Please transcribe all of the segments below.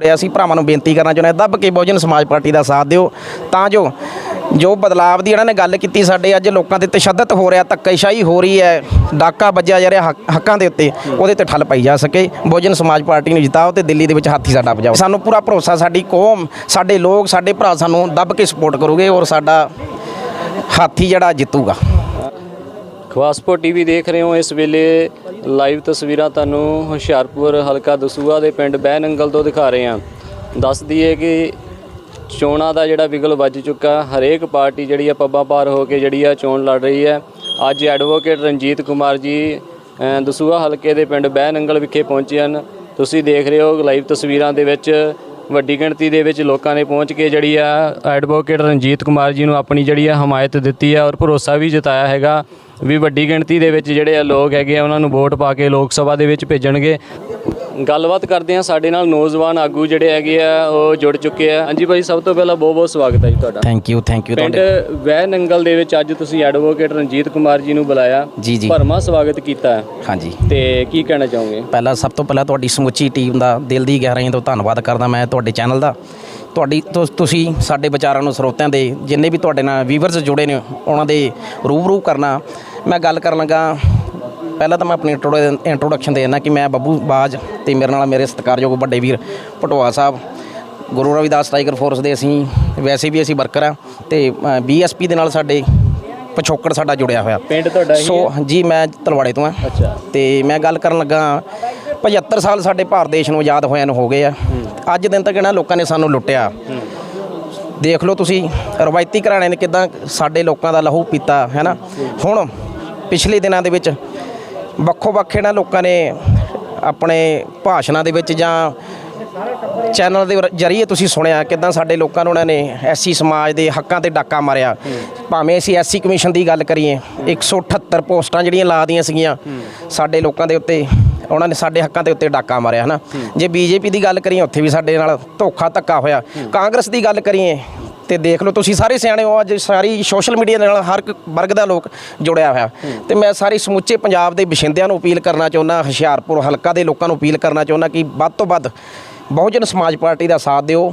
ਜੁੜਿਆ ਸੀ ਭਰਾਵਾਂ ਨੂੰ ਬੇਨਤੀ ਕਰਨਾ ਚਾਹੁੰਦੇ ਹਾਂ, ਦੱਬ ਕੇ ਬਹੁਜਨ ਸਮਾਜ ਪਾਰਟੀ ਦਾ ਸਾਥ ਦਿਓ। ਤਾਂ ਜੋ ਜੋ ਬਦਲਾਵ ਦੀ ਇਹਨਾਂ ਨੇ ਗੱਲ ਕੀਤੀ ਸਾਡੇ ਅੱਜ ਲੋਕਾਂ ਤੇ ਤਸ਼ੱਦਦ ਹੋ ਰਿਹਾ ਧੱਕੇਸ਼ਾਹੀ ਹੋ ਰਹੀ ਹੈ ਡਾਕਾ ਵੱਜਿਆ ਜਾ ਰਿਹਾ ਹੱਕ- ਹੱਕਾਂ ਦੇ ਉੱਤੇ ਉਹਦੇ ਤੇ ਠੱਲ ਪਾਈ ਜਾ ਸਕੇ। ਬਹੁਜਨ ਸਮਾਜ ਪਾਰਟੀ ਨੂੰ ਜਿਤਾਓ ਤੇ ਦਿੱਲੀ ਦੇ ਵਿੱਚ ਹਾਥੀ ਸਾਡਾ ਪਜਾਓ ਸਾਨੂੰ ਪੂਰਾ ਭਰੋਸਾ ਸਾਡੀ ਕੌਮ ਸਾਡੇ ਲੋਕ ਸਾਡੇ ਭਰਾ ਸਾਨੂੰ ਦੱਬ ਕੇ ਸਪੋਰਟ ਕਰੂਗੇ ਔਰ ਸਾਡਾ ਹਾਥੀ ਜਿਹੜਾ ਜਿੱਤੂਗਾ। ਖਵਾਸਪੁਰ ਟੀਵੀ ਦੇਖ ਰਹੇ ਹੋ ਇਸ ਵੇਲੇ ਲਾਈਵ ਤਸਵੀਰਾਂ ਤੁਹਾਨੂੰ ਹੁਸ਼ਿਆਰਪੁਰ ਹਲਕਾ ਦਸੂਆ ਦੇ ਪਿੰਡ ਬਹਿਨੰਗਲ ਤੋਂ ਦਿਖਾ ਰਹੇ ਹਾਂ। ਦੱਸ ਦਈਏ ਕਿ ਚੋਣਾਂ ਦਾ ਜਿਹੜਾ ਵਿਗਲ ਵੱਜ ਚੁੱਕਾ ਹਰੇਕ ਪਾਰਟੀ ਜਿਹੜੀ ਆ ਪੱਬਾਂ ਪਾਰ ਹੋ ਕੇ ਜਿਹੜੀ ਆ ਚੋਣ ਲੜ ਰਹੀ ਹੈ। ਅੱਜ ਐਡਵੋਕੇਟ ਰਣਜੀਤ ਕੁਮਾਰ ਜੀ ਅ, ਦਸੂਆ ਹਲਕੇ ਦੇ ਪਿੰਡ ਬਹਿਨੰਗਲ ਵਿਖੇ ਪਹੁੰਚੇ ਹਨ। ਤੁਸੀਂ ਦੇਖ ਰਹੇ ਹੋ ਲਾਈਵ ਤਸਵੀਰਾਂ ਦੇ ਵਿੱਚ ਵੱਡੀ ਗਿਣਤੀ ਦੇ ਵਿੱਚ ਲੋਕਾਂ ਨੇ ਪਹੁੰਚ ਕੇ ਜਿਹੜੀ ਆ ਐਡਵੋਕੇਟ ਰਣਜੀਤ ਕੁਮਾਰ ਜੀ ਨੂੰ ਆਪਣੀ ਜਿਹੜੀ ਆ ਹਮਾਇਤ ਦਿੱਤੀ ਆ ਔਰ ਭਰੋਸਾ ਵੀ ਜਤਾਇਆ ਹੈਗਾ ਵੀ ਵੱਡੀ ਗਿਣਤੀ ਦੇ ਵਿੱਚ ਜਿਹੜੇ ਆ ਲੋਕ ਹੈਗੇ ਆ, ਉਹਨਾਂ ਨੂੰ ਵੋਟ ਪਾ ਕੇ ਲੋਕ ਸਭਾ ਦੇ ਵਿੱਚ ਭੇਜਣਗੇ। ਗੱਲਬਾਤ ਕਰਦੇ ਆ ਸਾਡੇ ਨਾਲ ਨੌਜਵਾਨ ਆਗੂ ਜਿਹੜੇ ਹੈਗੇ ਆ ਉਹ ਜੁੜ ਚੁੱਕੇ ਆ। ਹਾਂਜੀ ਭਾਈ ਸਭ ਤੋਂ ਪਹਿਲਾਂ ਬਹੁਤ ਬਹੁਤ ਸਵਾਗਤ ਹੈ ਜੀ ਤੁਹਾਡਾ। ਥੈਂਕ ਯੂ ਥੈਂਕ ਯੂ ਪਿੰਡ ਵਹਿ ਨੰਗਲ ਦੇ ਵਿੱਚ ਅੱਜ ਤੁਸੀਂ ਐਡਵੋਕੇਟ ਰਣਜੀਤ ਕੁਮਾਰ ਜੀ ਨੂੰ ਬੁਲਾਇਆ। ਜੀ ਜੀ। ਭਰਮਾ ਸਵਾਗਤ ਕੀਤਾ। ਹਾਂਜੀ। ਤੇ ਕੀ ਕਹਿਣਾ ਚਾਹੋਗੇ? ਪਹਿਲਾਂ ਸਭ ਤੋਂ ਪਹਿਲਾਂ ਤੁਹਾਡੀ ਸਮੁੱਚੀ ਟੀਮ ਦਾ ਦਿਲ ਦੀ ਗਹਿਰਾਈਆਂ ਤੋਂ ਧੰਨਵਾਦ ਕਰਦਾ ਮੈਂ ਤੁਹਾਡੇ ਚੈਨਲ ਦਾ। ਤੁਹਾਡੀ ਤੁਸੀਂ ਸਾਡੇ ਵਿਚਾਰਾਂ ਨੂੰ ਸਰੋਤਿਆਂ ਦੇ ਜਿੰਨੇ ਵੀ ਤੁਹਾਡੇ ਨਾਲ ਵੀਵਰਸ ਜੁੜੇ ਨੇ ਉਹਨਾਂ ਦੇ ਰੂਬਰੂ ਕਰਨਾ। ਮੈਂ ਗੱਲ ਕਰਨ ਲੱਗਾ ਪਹਿਲਾਂ ਤਾਂ ਮੈਂ ਆਪਣੀ ਇੰਟਰੋਡਕਸ਼ਨ ਦੇ ਦਿੰਦਾ ਕਿ ਮੈਂ ਬੱਬੂ ਬਾਜ ਤੇ ਮੇਰੇ ਨਾਲ ਮੇਰੇ ਸਤਿਕਾਰਯੋਗ ਵੱਡੇ ਵੀਰ ਪਟਵਾ ਸਾਹਿਬ ਗੁਰੂ ਰਵਿਦਾਸ ਟਾਈਗਰ ਫੋਰਸ ਦੇ ਅਸੀਂ ਵੈਸੇ ਵੀ ਅਸੀਂ ਵਰਕਰ ਆ ਤੇ ਬੀਐਸਪੀ ਦੇ ਨਾਲ ਸਾਡੇ ਪਿਛੋਕੜ ਸਾਡਾ ਜੁੜਿਆ ਹੋਇਆ। ਪਿੰਡ ਤੁਹਾਡਾ ਹੀ ਸੋ ਜੀ ਮੈਂ ਤਲਵਾੜੇ ਤੋਂ ਆ। ਅੱਛਾ। ਤੇ ਮੈਂ ਗੱਲ ਕਰਨ ਲੱਗਾ 75 ਸਾਲ ਸਾਡੇ ਭਾਰਤ ਦੇਸ਼ ਨੂੰ ਆਜ਼ਾਦ ਹੋਇਆਂ ਨੂੰ ਹੋ ਗਏ ਆ। ਅੱਜ ਦਿਨ ਤੱਕ ਇਹਨਾਂ ਲੋਕਾਂ ਨੇ ਸਾਨੂੰ ਲੁੱਟਿਆ। ਦੇਖ ਲਓ ਤੁਸੀਂ ਰਵਾਇਤੀ ਘਰਾਣੇ ਨੇ ਕਿਦਾਂ ਸਾਡੇ ਲੋਕਾਂ ਦਾ ਲਹੂ ਪੀਤਾ ਹੈ। ਨਾ ਹੁਣ ਪਿਛਲੇ ਦਿਨਾਂ ਦੇ ਵਿੱਚ ਵੱਖੋ ਵੱਖ ਇਹਨਾਂ ਲੋਕਾਂ ਨੇ ਆਪਣੇ ਭਾਸ਼ਣਾਂ ਦੇ ਵਿੱਚ ਜਾਂ ਚੈਨਲ ਦੇ ਜਰੀਏ ਤੁਸੀਂ ਸੁਣਿਆ ਕਿਦਾਂ ਸਾਡੇ ਲੋਕਾਂ ਨੂੰ ਉਹਨਾਂ ਨੇ ਐਸਸੀ ਸਮਾਜ ਦੇ ਹੱਕਾਂ ਤੇ ਡਾਕਾ ਮਾਰਿਆ। ਭਾਵੇਂ ਅਸੀਂ ਐਸਸੀ ਕਮਿਸ਼ਨ ਦੀ ਗੱਲ ਕਰੀਏ 178 ਪੋਸਟਾਂ ਜਿਹੜੀਆਂ ਲਾ ਦੀਆਂ ਸੀਗੀਆਂ, ਸਾਡੇ ਲੋਕਾਂ ਦੇ ਉੱਤੇ ਉਹਨਾਂ ਨੇ ਸਾਡੇ ਹੱਕਾਂ ਦੇ ਉੱਤੇ ਡਾਕਾ ਮਾਰਿਆ, ਹਨਾ? ਜੇ ਬੀਜੇਪੀ ਦੀ ਗੱਲ ਕਰੀਏ, ਉੱਥੇ ਵੀ ਸਾਡੇ ਨਾਲ ਧੋਖਾ ਧੱਕਾ ਹੋਇਆ। ਕਾਂਗਰਸ ਦੀ ਗੱਲ ਕਰੀਏ ਤੇ ਦੇਖ ਲਓ, ਤੁਸੀਂ ਸਾਰੇ ਸਿਆਣੇ ਹੋ, ਅੱਜ ਸਾਰੀ ਸੋਸ਼ਲ ਮੀਡੀਆ ਦੇ ਨਾਲ ਹਰ ਇੱਕ ਵਰਗ ਦਾ ਲੋਕ ਜੁੜਿਆ ਹੋਇਆ। ਤੇ ਮੈਂ ਸਾਰੀ ਸਮੁੱਚੇ ਪੰਜਾਬ ਦੇ ਵਸਿੰਦਿਆਂ ਨੂੰ ਅਪੀਲ ਕਰਨਾ ਚਾਹੁੰਦਾ, ਹੁਸ਼ਿਆਰਪੁਰ ਹਲਕਾ ਦੇ ਲੋਕਾਂ ਨੂੰ ਅਪੀਲ ਕਰਨਾ ਚਾਹੁੰਦਾ ਕਿ ਵੱਧ ਤੋਂ ਵੱਧ ਬਹੁਜਨ ਸਮਾਜ ਪਾਰਟੀ ਦਾ ਸਾਥ ਦਿਓ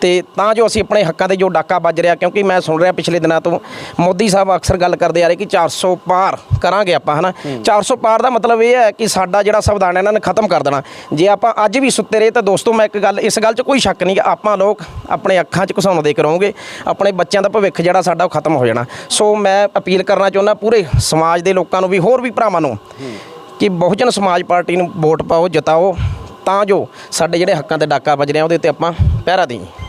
ਤੇ ਤਾਂ ਜੋ ਅਸੀਂ ਆਪਣੇ ਹੱਕਾਂ ਦੇ ਜੋ ਡਾਕਾ ਵੱਜ ਰਿਹਾ ਕਿਉਂਕਿ ਮੈਂ ਸੁਣ ਰਿਹਾ ਪਿਛਲੇ ਦਿਨਾਂ ਤੋਂ ਮੋਦੀ ਸਾਹਿਬ ਅਕਸਰ ਗੱਲ ਕਰਦੇ ਆ ਰਹੇ ਕਿ 400 ਪਾਰ ਕਰਾਂਗੇ ਆਪਾਂ ਹਨਾ? 400 ਪਾਰ ਦਾ ਮਤਲਬ ਇਹ ਹੈ ਕਿ ਸਾਡਾ ਜਿਹੜਾ ਸੰਵਿਧਾਨ ਹੈ ਇਹਨਾਂ ਨੇ ਖਤਮ ਕਰ ਦੇਣਾ। ਜੇ ਆਪਾਂ ਅੱਜ ਵੀ ਸੁੱਤੇ ਰਹੇ ਤਾਂ ਦੋਸਤੋ ਮੈਂ ਇੱਕ ਗੱਲ ਇਸ ਗੱਲ 'ਚ ਕੋਈ ਸ਼ੱਕ ਨਹੀਂ ਕਿ ਆਪਾਂ ਲੋਕ ਆਪਣੇ ਅੱਖਾਂ 'ਚ ਘਸਾਉਣ ਦੇ ਕਰਾਂਗੇ ਆਪਣੇ ਬੱਚਿਆਂ ਦਾ ਭਵਿੱਖ ਜਿਹੜਾ ਸਾਡਾ ਉਹ ਖਤਮ ਹੋ ਜਾਣਾ। ਸੋ ਮੈਂ ਅਪੀਲ ਕਰਨਾ ਚਾਹੁੰਦਾ ਪੂਰੇ ਸਮਾਜ ਦੇ ਲੋਕਾਂ ਨੂੰ ਵੀ ਹੋਰ ਵੀ ਭਰਾਵਾਂ ਨੂੰ ਕਿ ਬਹੁਜਨ ਸਮਾਜ ਪਾਰਟੀ ਨੂੰ ਵੋਟ ਪਾਓ ਜਿਤਾਓ ਤਾਂ ਜੋ ਸਾਡੇ ਜਿਹੜੇ ਹੱਕਾਂ ਤੇ ਡਾਕਾ ਵੱਜ ਰਿਹਾ ਉਹਦੇ ਤੇ ਆਪਾਂ ਪਹਿਰਾ ਦੇਈਏ।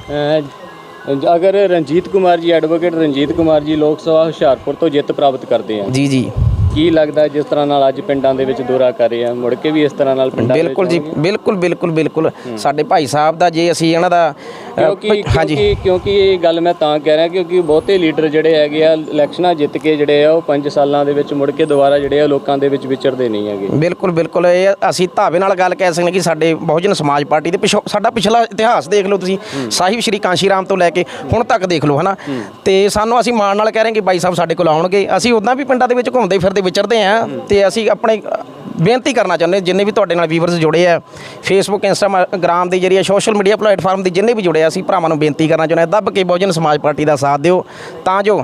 ਅਗਰ ਰਣਜੀਤ ਕੁਮਾਰ ਜੀ ਐਡਵੋਕੇਟ ਰਣਜੀਤ ਕੁਮਾਰ ਜੀ ਲੋਕ ਸਭਾ ਹੁਸ਼ਿਆਰਪੁਰ ਤੋਂ ਜਿੱਤ ਪ੍ਰਾਪਤ ਕਰਦੇ ਆ। ਜੀ ਜੀ। ਕੀ ਲੱਗਦਾ ਜਿਸ ਤਰ੍ਹਾਂ ਨਾਲ ਅੱਜ ਪਿੰਡਾਂ ਦੇ ਵਿੱਚ ਦੌਰਾ ਕਰ ਰਹੇ ਆ? ਮੁੜ ਕੇ ਵੀ ਇਸ ਤਰ੍ਹਾਂ ਨਾਲ ਪਿੰਡਾਂ ਬਿਲਕੁਲ ਜੀ? ਬਿਲਕੁਲ ਬਿਲਕੁਲ ਬਿਲਕੁਲ। ਸਾਡੇ ਭਾਈ ਸਾਹਿਬ ਦਾ ਜੇ ਅਸੀਂ ਇਹਨਾਂ ਦਾ ਕਿਉਂਕਿ ਹਾਂਜੀ। ਕਿਉਂਕਿ ਕਿਉਂਕਿ ਇਹ ਗੱਲ ਮੈਂ ਤਾਂ ਕਹਿ ਰਿਹਾ ਕਿਉਂਕਿ ਬਹੁਤੇ ਲੀਡਰ ਜਿਹੜੇ ਹੈਗੇ ਆ ਇਲੈਕਸ਼ਨਾਂ ਜਿੱਤ ਕੇ ਜਿਹੜੇ ਆ ਉਹ 5 ਸਾਲਾਂ ਦੇ ਵਿੱਚ ਮੁੜ ਕੇ ਦੁਬਾਰਾ ਜਿਹੜੇ ਆ ਲੋਕਾਂ ਦੇ ਵਿੱਚ ਵਿਚਰਦੇ ਨਹੀਂ ਹੈਗੇ। ਬਿਲਕੁਲ ਬਿਲਕੁਲ। ਇਹ ਅਸੀਂ ਧਾਵੇ ਨਾਲ ਗੱਲ ਕਹਿ ਸਕਦੇ ਕਿ ਸਾਡੇ ਬਹੁਜਨ ਸਮਾਜ ਪਾਰਟੀ ਦੇ ਪਿਛੋ ਸਾਡਾ ਪਿਛਲਾ ਇਤਿਹਾਸ ਦੇਖ ਲਓ ਤੁਸੀਂ। ਸਾਹਿਬ ਸ਼੍ਰੀ ਕਾਂਸ਼ੀ ਰਾਮ ਤੋਂ ਲੈ ਕੇ ਹੁਣ ਤੱਕ ਦੇਖ ਲਓ ਹਨਾ? ਤੇ ਸਾਨੂੰ ਅਸੀਂ ਮਾਣ ਨਾਲ ਕਹਿ ਰਹੇ ਕਿ ਬਾਈ ਸਾਹਿਬ ਸਾਡੇ ਕੋਲ ਆਉਣਗੇ। ਅਸੀਂ ਉਦਾਂ ਵੀ ਪਿੰਡਾਂ ਦੇ ਵਿੱਚ ਘੁੰਮਦੇ ਫਿਰਦੇ ਵਿਚਰਦੇ ਆਂ ਤੇ ਅਸੀਂ ਆਪਣੇ ਬੇਨਤੀ ਕਰਨਾ ਚਾਹੁੰਦੇ ਜਿੰਨੇ ਵੀ ਤੁਹਾਡੇ ਨਾਲ ਵੀਵਰਸ ਜੁੜੇ ਆ ਫੇਸਬੁੱਕ ਇੰਸਟਾਗ੍ਰਾਮ ਦੇ ਜਰੀਏ ਸੋਸ਼ਲ ਮੀਡੀਆ ਪਲੇਟਫਾਰਮ ਦੇ ਜਿੰਨੇ ਵੀ ਜੁੜੇ ਆ ਅਸੀਂ ਭਰਾਵਾਂ ਨੂੰ ਬੇਨਤੀ ਕਰਨਾ ਚਾਹੁੰਦੇ ਦੱਬ ਕੇ ਬਹੁਜਨ ਸਮਾਜ ਪਾਰਟੀ ਦਾ ਸਾਥ ਦਿਓ। ਤਾਂ ਜੋ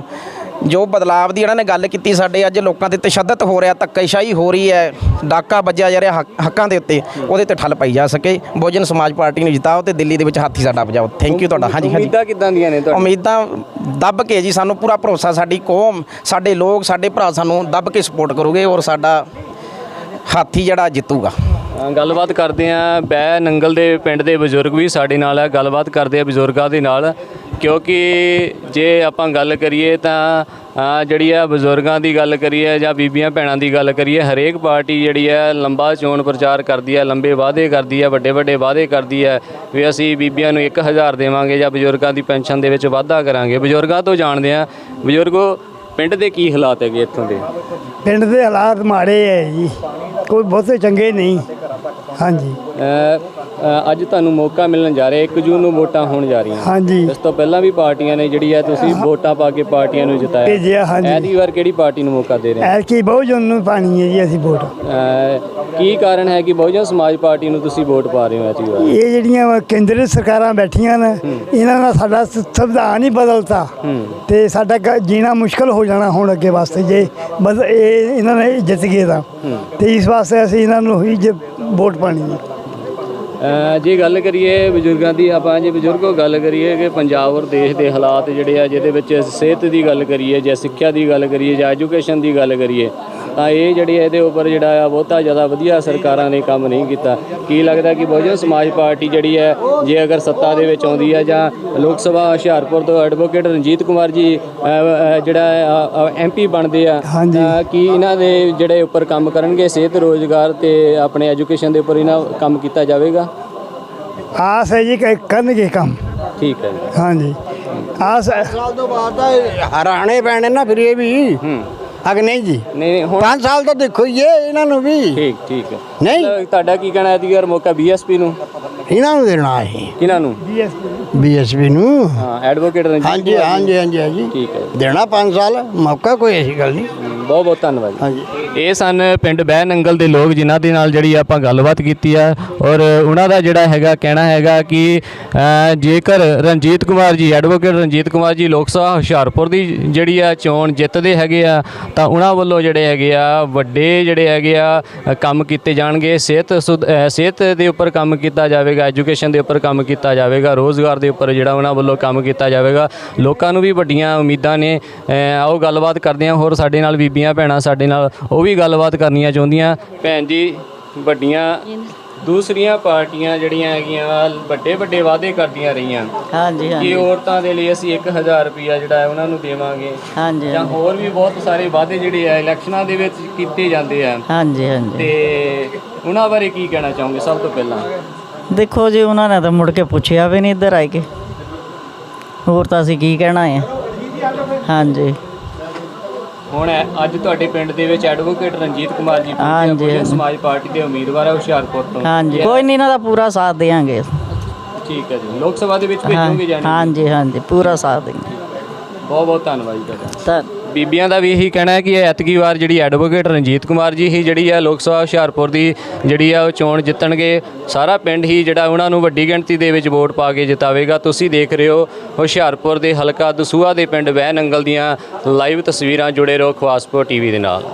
ਜੋ ਬਦਲਾਵ ਦੀ ਇਹਨਾਂ ਨੇ ਗੱਲ ਕੀਤੀ ਸਾਡੇ ਅੱਜ ਲੋਕਾਂ ਤੇ ਤਸ਼ੱਦਦ ਹੋ ਰਿਹਾ ਧੱਕੇਸ਼ਾਹੀ ਹੋ ਰਹੀ ਹੈ ਡਾਕਾ ਵੱਜਿਆ ਜਾ ਰਿਹਾ ਹੱਕ- ਦੇ ਉੱਤੇ ਉਹਦੇ ਤੇ ਠੱਲ ਪਾਈ ਜਾ ਸਕੇ। ਬਹੁਜਨ ਸਮਾਜ ਪਾਰਟੀ ਨੂੰ ਜਿਤਾਓ ਤੇ ਦਿੱਲੀ ਦੇ ਵਿੱਚ ਹਾਥੀ ਸਾਡਾ ਵਜਾਓ। ਥੈਂਕ ਯੂ ਤੁਹਾਡਾ। ਹਾਂਜੀ ਹਾਂਜੀ। ਉਮੀਦਾਂ ਕਿਦਾਂ ਦੀਆਂ ਨੇ ਤੁਹਾਡੀਆਂ? ਉਮੀਦਾਂ ਦੱਬ ਕੇ ਜੀ ਸਾਨੂੰ ਪੂਰਾ ਭਰੋਸਾ ਸਾਡੀ ਕੌਮ ਸਾਡੇ ਲੋਕ ਸਾਡੇ ਭਰਾ ਸਾਨੂੰ ਦੱਬ ਕੇ ਸਪੋਰਟ ਕਰੋਗੇ ਔਰ ਸਾਡਾ ਹਾਥੀ ਜਿਹੜਾ ਜਿੱਤੂਗਾ। ਗੱਲਬਾਤ ਕਰਦੇ ਆ ਬੈ ਨੰਗਲ ਦੇ ਪਿੰਡ ਦੇ ਬਜ਼ੁਰਗ ਵੀ ਸਾਡੇ ਨਾਲ ਆ। ਗੱਲਬਾਤ ਕਰਦੇ ਆ ਬਜ਼ੁਰਗਾਂ ਦੇ ਨਾਲ, ਕਿਉਂਕਿ ਜੇ ਆਪਾਂ ਗੱਲ ਕਰੀਏ ਤਾਂ ਜਿਹੜੀ ਆ ਬਜ਼ੁਰਗਾਂ ਦੀ ਗੱਲ ਕਰੀਏ ਜਾਂ ਬੀਬੀਆਂ ਭੈਣਾਂ ਦੀ ਗੱਲ ਕਰੀਏ, ਹਰੇਕ ਪਾਰਟੀ ਜਿਹੜੀ ਹੈ ਲੰਬਾ ਚੋਣ ਪ੍ਰਚਾਰ ਕਰਦੀ ਹੈ ਲੰਬੇ ਵਾਅਦੇ ਕਰਦੀ ਹੈ ਵੱਡੇ ਵੱਡੇ ਵਾਅਦੇ ਕਰਦੀ ਹੈ ਵੀ ਅਸੀਂ ਬੀਬੀਆਂ ਨੂੰ 1000 ਦੇਵਾਂਗੇ ਜਾਂ ਬਜ਼ੁਰਗਾਂ ਦੀ ਪੈਨਸ਼ਨ ਦੇ ਵਿੱਚ ਵਾਧਾ ਕਰਾਂਗੇ। ਬਜ਼ੁਰਗਾਂ ਤੋਂ ਜਾਣਦੇ ਆ ਬਜ਼ੁਰਗੋ ਪਿੰਡ ਦੇ ਕੀ ਹਾਲਾਤ ਹੈਗੇ ਇੱਥੋਂ ਦੇ? ਪਿੰਡ ਦੇ ਹਾਲਾਤ ਮਾੜੇ ਹੈ ਜੀ। ਕੋਈ ਬਹੁਤੇ ਚੰਗੇ ਨਹੀਂ। ਹਾਂਜੀ। ਅੱਜ ਤੁਹਾਨੂੰ ਮੌਕਾ ਮਿਲਣ ਜਾ ਰਿਹਾ 1 ਜੂਨ ਨੂੰ ਵੋਟਾਂ ਹੋਣ ਜਾ ਰਹੀਆਂ। ਹਾਂਜੀ। ਇਸ ਤੋਂ ਪਹਿਲਾਂ ਵੀ ਪਾਰਟੀਆਂ ਨੇ ਜਿਹੜੀ ਹੈ ਤੁਸੀਂ ਵੋਟਾਂ ਪਾ ਕੇ ਪਾਰਟੀਆਂ ਨੂੰ ਜਿਤਾਇਆ। ਭੇਜਿਆ ਹਾਂਜੀ। ਐਤਕੀ ਵਾਰ ਕਿਹੜੀ ਪਾਰਟੀ ਨੂੰ ਮੌਕਾ ਦੇ ਰਹੇ ਹੋ? ਐਲਕੀ ਬਹੁਜਨ ਨੂੰ ਪਾਣੀ ਹੈ ਜੀ ਅਸੀਂ ਵੋਟ। ਕੀ ਕਾਰਨ ਹੈ ਕਿ ਬਹੁਜਨ ਸਮਾਜ ਪਾਰਟੀ ਨੂੰ ਤੁਸੀਂ ਵੋਟ ਪਾ ਰਹੇ ਹੋ ਐਤਕੀ ਵਾਰ ਇਹ ਜਿਹੜੀਆਂ ਵਾ ਕੇਂਦਰ ਸਰਕਾਰਾਂ ਬੈਠੀਆਂ ਨੇ ਇਹਨਾਂ ਨਾਲ ਸਾਡਾ ਸ- ਸੰਵਿਧਾਨ ਹੀ ਬਦਲਤਾ। ਤੇ ਸਾਡਾ ਗ- ਜੀਣਾ ਮੁਸ਼ਕਲ ਹੋ ਜਾਣਾ ਹੁਣ ਅੱਗੇ ਵਾਸਤੇ ਜੇ ਬਦ ਇਹ ਇਹਨਾਂ ਨੇ ਜਿੱਤ ਗਏ ਤਾਂ। ਤੇ ਇਸ ਵਾਸਤੇ ਅਸੀਂ ਇਹਨਾਂ ਨੂੰ ਹੀ ਜ- ਵੋਟ ਪਾਣੀ ਹੈ ਅ, ਜੇ ਗੱਲ ਕਰੀਏ ਬਜ਼ੁਰਗਾਂ ਦੀ ਆਪਾਂ ਜੇ ਬਜ਼ੁਰਗੋ ਗੱਲ ਕਰੀਏ ਕਿ ਪੰਜਾਬ ਔਰ ਦੇਸ਼ ਦੇ ਹਾਲਾਤ ਜਿਹੜੇ ਆ ਜਿਹਦੇ ਵਿੱਚ ਸਿਹਤ ਦੀ ਗੱਲ ਕਰੀਏ ਜਾਂ ਸਿੱਖਿਆ ਦੀ ਗੱਲ ਕਰੀਏ ਜਾਂ ਐਜੂਕੇਸ਼ਨ ਦੀ ਗੱਲ ਕਰੀਏ ਤਾਂ ਇਹ ਜਿਹੜੀ ਇਹਦੇ ਉੱਪਰ ਜਿਹੜਾ ਆ ਬਹੁਤਾ ਜ਼ਿਆਦਾ ਵਧੀਆ ਸਰਕਾਰਾਂ ਨੇ ਕੰਮ ਨਹੀਂ ਕੀਤਾ। ਕੀ ਲੱਗਦਾ ਕਿ ਬਹੁਜਨ ਸਮਾਜ ਪਾਰਟੀ ਜਿਹੜੀ ਹੈ ਜੇ ਅਗਰ ਸੱਤਾ ਦੇ ਵਿੱਚ ਆਉਂਦੀ ਹੈ ਜਾਂ ਲੋਕ ਸਭਾ ਹੁਸ਼ਿਆਰਪੁਰ ਤੋਂ ਐਡਵੋਕੇਟ ਰਣਜੀਤ ਕੁਮਾਰ ਜੀ ਜਿਹੜਾ ਐਮਪੀ ਬਣਦੇ ਆ ਕੀ ਇਹਨਾਂ ਦੇ ਜਿਹੜੇ ਉੱਪਰ ਕੰਮ ਕਰਨਗੇ ਸਿਹਤ ਰੋਜ਼ਗਾਰ ਤੇ ਆਪਣੇ ਐਜੂਕੇਸ਼ਨ ਦੇ ਉੱਪਰ ਇਹਨਾਂ ਕੰਮ ਕੀਤਾ ਜਾਵੇਗਾ? ਆਸ ਹੈ ਜੀ ਕਿ ਕਰਨਗੇ ਕੰਮ। ਠੀਕ ਹੈ ਹਾਂਜੀ। ਆਸ ਹੈ। ਸਾਲ ਤੋਂ ਬਾਅਦ ਤਾਂ ਹਰਾਣੇ ਪੈਣੇ ਨਾ ਫਿਰ ਇਹ ਵੀ। ਹੂੰ। ਅਗ ਨਹੀਂ ਜੀ? ਨਹੀਂ ਨਹੀਂ, ਹੁਣ 5 ਸਾਲ ਤਾਂ ਦੇਖੋ ਹੀ ਇਹ ਇਹਨਾਂ ਨੂੰ ਵੀ। ਠੀਕ ਠੀਕ। ਹੈ ਨਹੀਂ। ਤੁਹਾਡਾ ਕੀ ਕਹਿਣਾ ਹੈ ਦੀ ਯਾਰ ਮੌਕਾ ਬੀਐਸਪੀ ਨੂੰ? ਇਹਨਾਂ ਨੂੰ ਦੇਣਾ ਹੈ ਕਿਹਨਾਂ ਨੂੰ? ਬੀਐਸਪੀ ਨੂੰ। ਹਾਂ ਐਡਵੋਕੇਟ ਰਣਜੀਤ ਹਾਂਜੀ। ਹਾਂਜੀ ਹਾਂਜੀ ਹਾਂਜੀ। ਠੀਕ ਹੈ। ਦੇਣਾ 5 ਸਾਲ ਮੌਕਾ ਕੋਈ ਐਸੀ ਗੱਲ ਨਹੀਂ। ਬਹੁਤ ਬਹੁਤ ਧੰਨਵਾਦ। ਹਾਂਜੀ। ਇਹ ਸਨ ਪਿੰਡ ਬਹਿ ਨੰਗਲ ਦੇ ਲੋਕ ਜਿਨ੍ਹਾਂ ਦੇ ਨਾਲ ਜਿਹੜੀ ਆਪਾਂ ਗੱਲਬਾਤ ਕੀਤੀ ਆ। ਔਰ ਉਹਨਾਂ ਦਾ ਜਿਹੜਾ ਹੈਗਾ ਕਹਿਣਾ ਹੈਗਾ ਕਿ ਜੇਕਰ ਰਣਜੀਤ ਕੁਮਾਰ ਜੀ ਐਡਵੋਕੇਟ ਰਣਜੀਤ ਕੁਮਾਰ ਜੀ ਲੋਕ ਸਭਾ ਹੁਸ਼ਿਆਰਪੁਰ ਦੀ ਜਿਹੜੀ ਆ ਚੋਣ ਜਿੱਤਦੇ ਹੈਗੇ ਆ ਤਾਂ ਉਹਨਾਂ ਵੱਲੋਂ ਜਿਹੜੇ ਹੈਗੇ ਆ ਵੱਡੇ ਜਿਹੜੇ ਹੈਗੇ ਆ ਕੰਮ ਕੀਤੇ ਜਾਣਗੇ। ਸਿਹਤ ਸੁਧ- ਸਿਹਤ ਦੇ ਉੱਪਰ ਕੰਮ ਕੀਤਾ ਜਾਵੇਗਾ ਐਜੂਕੇਸ਼ਨ ਦੇ ਉੱਪਰ ਕੰਮ ਕੀਤਾ ਜਾਵੇਗਾ ਰੋਜ਼ਗਾਰ ਦੇ ਉੱਪਰ ਜਿਹੜਾ ਉਹਨਾਂ ਵੱਲੋਂ ਕੰਮ ਕੀਤਾ ਜਾਵੇਗਾ। ਲੋਕਾਂ ਨੂੰ ਵੀ ਵੱਡੀਆਂ ਉਮੀਦਾਂ ਨੇ। ਅ, ਆਓ ਗੱਲਬਾਤ ਕਰਦੇ ਹਾਂ। ਹੋਰ ਸਾਡੇ ਨਾਲ ਬੀਬੀਆਂ ਭੈਣਾਂ ਸਾਡੇ ਨਾਲ ਉਹ ਵੀ ਗੱਲਬਾਤ ਕਰਨੀਆਂ ਚਾਹੁੰਦੀਆਂ। ਭੈਣ ਜੀ ਵੱਡੀਆਂ ਦੂਸਰੀਆਂ ਪਾਰਟੀਆਂ ਜਿਹੜੀਆਂ ਹੈਗੀਆਂ ਵੱਡੇ ਵੱਡੇ ਵਾਅਦੇ ਕਰਦੀਆਂ ਰਹੀਆਂ। ਹਾਂਜੀ ਕਿ ਹਾਂਜੀ ਔਰਤਾਂ ਦੇ ਲਈ ਅਸੀਂ 1000 ਰੁਪਿਆ ਜਿਹੜਾ ਹੈ ਉਹਨਾਂ ਨੂੰ ਦੇਵਾਂਗੇ। ਹਾਂਜੀ ਜਾਂ ਹੋਰ ਵੀ ਬਹੁਤ ਸਾਰੇ ਵਾਅਦੇ ਜਿਹੜੇ ਆ ਇਲੈਕਸ਼ਨਾਂ ਦੇ ਵਿੱਚ ਕੀਤੇ ਜਾਂਦੇ ਆ। ਹਾਂਜੀ ਹਾਂਜੀ। ਤੇ ਉਹਨਾਂ ਬਾਰੇ ਕੀ ਕਹਿਣਾ ਚਾਹੋਗੇ ਸਭ ਤੋਂ ਪਹਿਲਾਂ? ਦੇਖੋ ਜੀ ਉਹਨਾਂ ਨੇ ਤਾਂ ਮੁੜ ਕੇ ਪੁੱਛਿਆ ਵੀ ਨਹੀਂ ਇੱਧਰ ਆਏ ਕੇ। ਹੋਰ ਤਾਂ ਅਸੀਂ ਕੀ ਕਹਿਣਾ ਹੈ ਹਾਂਜੀ। ਹੁਣ ਅੱਜ ਤੁਹਾਡੇ ਪਿੰਡ ਦੇ ਵਿੱਚ ਐਡਵੋਕੇਟ ਰਣਜੀਤ ਕੁਮਾਰ ਜੀ ਪਹੁੰਚੇ ਹਾਂਜੀ, ਬਹੁਜਨ ਹਾਂਜੀ। ਸਮਾਜ ਪਾਰਟੀ ਦੇ ਉਮੀਦਵਾਰ ਹੈ ਹੁਸ਼ਿਆਰਪੁਰ ਤੋਂ। ਹਾਂਜੀ ਕੋਈ ਨਹੀਂ ਇਹਨਾਂ ਦਾ ਪੂਰਾ ਸਾਥ ਦੇਵਾਂਗੇ। ਠੀਕ ਹੈ ਜੀ ਲੋਕ ਸਭਾ ਦੇ ਵਿੱਚ ਹਾਂ- ਭੇਜੋਗੇ ਜਾਣੀ ਹਾਂਜੀ ਹਾਂਜੀ ਪੂਰਾ ਸਾਥ ਦੇਵਾਂਗੇ। ਬਹੁਤ ਬਹੁਤ ਧੰਨਵਾਦ ਜੀ ਤੁਹਾਡਾ। ਤਾਂ ਬੀਬੀਆਂ ਦਾ ਵੀ ਇਹੀ ਕਹਿਣਾ ਹੈ ਕਿ ਐਤਕੀ ਵਾਰ ਜਿਹੜੀ ਐਡਵੋਕੇਟ ਰਣਜੀਤ ਕੁਮਾਰ ਜੀ ਹੀ ਜਿਹੜੀ ਆ ਲੋਕ ਸਭਾ ਹੁਸ਼ਿਆਰਪੁਰ ਦੀ ਜਿਹੜੀ ਆ ਉਹ ਚੋਣ ਜਿੱਤਣਗੇ, ਸਾਰਾ ਪਿੰਡ ਹੀ ਜਿਹੜਾ ਉਹਨਾਂ ਨੂੰ ਵੱਡੀ ਗਿਣਤੀ ਦੇ ਵਿੱਚ ਵੋਟ ਪਾ ਕੇ ਜਿਤਾਵੇਗਾ। ਤੁਸੀਂ ਦੇਖ ਰਹੇ ਹੋ ਹੁਸ਼ਿਆਰਪੁਰ ਦੇ ਹਲਕਾ ਦਸੂਹਾ ਦੇ ਪਿੰਡ ਵਹਿ ਨੰਗਲ ਦੀਆਂ ਲਾਈਵ ਤਸਵੀਰਾਂ ਜੁੜੇ ਰਹੋ ਖਵਾਸਪੁਰ ਟੀਵੀ ਦੇ ਨਾਲ।